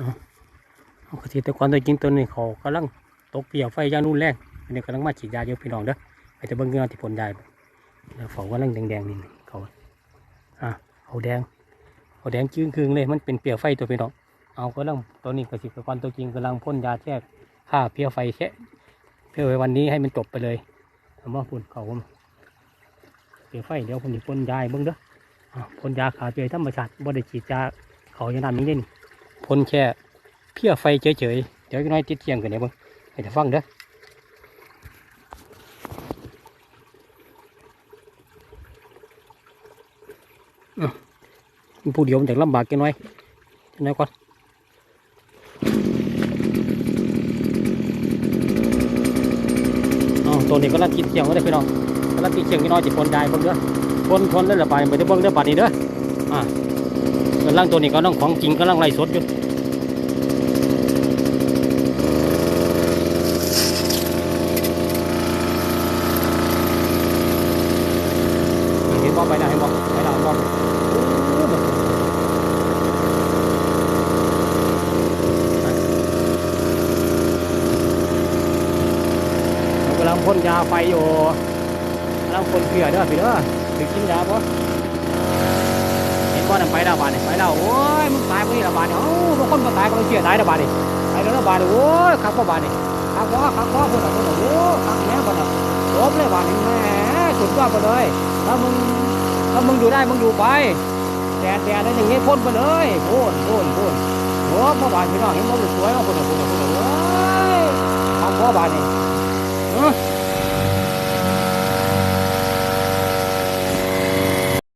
เอาเกษตรกรตัวจริงตัวนี้เขากำลังตกเปี่ยวไฟอยางนู่นแรงอันนี้กำลังมาฉีดยาเยอะพี่น้องเด้อไปจะเบิ่งเงาที่ผลได้แล้วเขากำลังแดงๆนี่เขาอะเขาแดงเขาแดงจื้งคืงเลยมันเป็นเปลี่ยวไฟตัวพี่น้องเอากำลังตัวนี้เกษตรกรตัวจริงกำลังพ่นยาแช่ฆ่าเปลี่ยวไฟแค่เพื่อไว้วันนี้ให้มันจบไปเลยเอามาพุ่นเขาเปลี่ยวไฟเดี๋ยวผมจะพ่นยาเบิ่งเด้อพ่นยาขาเปลี่ยวธรรมชาติบ่ได้ฉีดยาเขาอย่างนั้นนี้เด่น พ่นแค่เพี้ยไฟเฉยๆ เดี๋ยวกหน้อยติดเทียงกันเดี๋ยวเบิ่งให้เดี๋ยวฟังเด้อผู้เดียวมันจากลำบากกันหน่อยจังไหนก่อนอ๋อตัวนี้ก็รัดกินเชียงก็ได้พี่น้องก็รัดกินเชียงพี่น้อยจิพนได้เบิ่งเด้อพนพนแล้วละไปไปได้เบิ่งเด้อบัดนี้เด้อ อ่ากำลังตัวนี้ก็น้องของจริงกำลังไล่สดอยู่เห็น บ่ไปแล้วเห็นบ่ไปแล้วเห็นบ่เรากำลังพ่นยาไฟอยู่กำลังพ่นเกลือเด้อพี่เด้อถึงกินยาปะเห็นว่านั่นไปแล้วบาดนี่ไปแล้วโอ้ยมึงตายไปนี่ละบาดนี่เอ้าบางคนมาตายก็ไม่เชื่อตายละบาดนี่ไปแล้วละบาดนี่โอ้ยขับก็บาดนี่ขับก็ขับก็คนละคนละโอ้ขับแม่คนละจบเลยบาดนี่แหมสุดยอดไปเลยถ้ามึง ถ้ามึงอยู่ได้มึงอยู่ไปแดดแดดอะไรอย่างเงี้ยพ่นไปเลยพ่นพ่นพ่นโอ้พ่อบานพี่น้องเห็นว่าสวยว่าคนละคนละคนละโอ้ยทำพ่อบาดนี่เออ